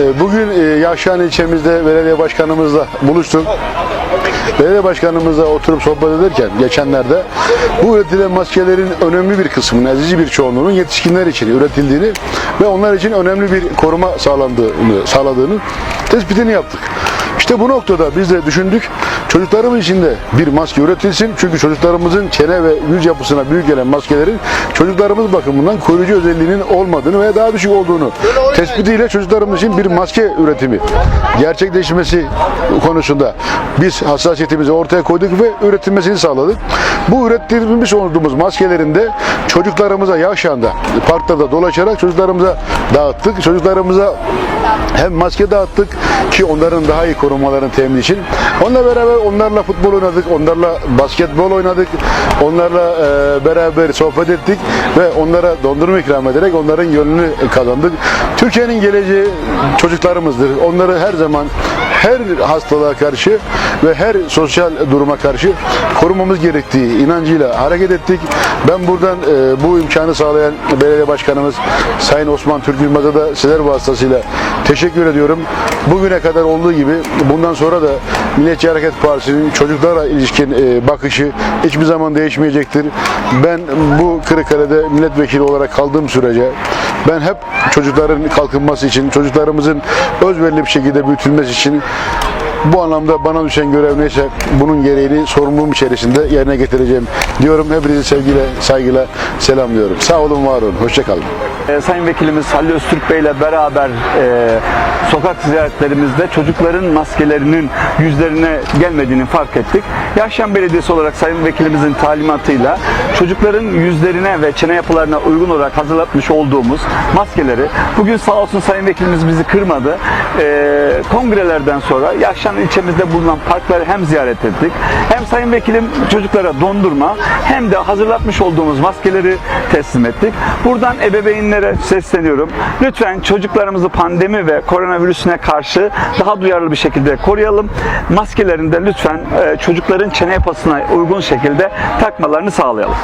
E, Bugün e, Yaşan ilçemizde belediye başkanımızla buluştuk. Belediye başkanımızla oturup sohbet ederken geçenlerde bu üretilen maskelerin önemli bir kısmının, azizi bir çoğunluğunun yetişkinler için üretildiğini ve onlar için önemli bir koruma sağlandığını, sağladığını tespitini yaptık. İşte bu noktada biz de düşündük çocuklarımız için de bir maske üretilsin. Çünkü çocuklarımızın çene ve yüz yapısına büyük gelen maskelerin çocuklarımız bakımından koruyucu özelliğinin olmadığını veya daha düşük olduğunu tespitiyle çocuklarımız için bir maske üretimi gerçekleşmesi konusunda biz hassasiyetimizi ortaya koyduk ve üretilmesini sağladık. Bu ürettiğimiz olduğumuz maskelerin de çocuklarımıza yaşanda parklarda dolaşarak çocuklarımıza dağıttık. Çocuklarımıza hem maske dağıttık ki onların daha iyi korunmalarını temin için. Onunla beraber onlarla futbol oynadık, onlarla basketbol oynadık, onlarla e, beraber sohbet ettik ve onlara dondurma ikram ederek onların gönlünü kazandık. Türkiye'nin geleceği çocuklarımızdır. Onları her zaman her hastalığa karşı ve her sosyal duruma karşı korumamız gerektiği inancıyla hareket ettik. Ben buradan e, bu imkanı sağlayan belediye başkanımız Sayın Osman Türk Yılmaz'a da sizler vasıtasıyla teşekkür ediyorum. Bugüne kadar olduğu gibi bundan sonra da Milliyetçi Hareket Partisi'nin çocuklara ilişkin e, bakışı hiçbir zaman değişmeyecektir. Ben bu Kırıkkale'de milletvekili olarak kaldığım sürece ben hep çocukların kalkınması için, çocuklarımızın özverili bir şekilde büyütülmesi için bu anlamda bana düşen görev neyse bunun gereğini sorumluluğum içerisinde yerine getireceğim diyorum. Hepinizi sevgiyle, saygıyla selamlıyorum. Sağ olun, var olun. Hoşçakalın. Ee, Sayın Vekilimiz Halil Öztürk Bey ile beraber e, sokak ziyaretlerimizde çocukların maskelerinin yüzlerine gelmediğini fark ettik. Yaşam Belediyesi olarak Sayın Vekilimizin talimatıyla çocukların yüzlerine ve çene yapılarına uygun olarak hazırlatmış olduğumuz maskeleri bugün sağ olsun Sayın Vekilimiz bizi kırmadı. Ee, kongrelerden sonra Yaşam ilçemizde bulunan parkları hem ziyaret ettik hem Sayın Vekilim çocuklara dondurma hem de hazırlatmış olduğumuz maskeleri teslim ettik. Buradan ebeveynlere sesleniyorum. Lütfen çocuklarımızı pandemi ve koronavirüsüne karşı daha duyarlı bir şekilde koruyalım. Maskelerini de lütfen e, çocukların çene yapısına uygun şekilde takmalarını sağlayalım.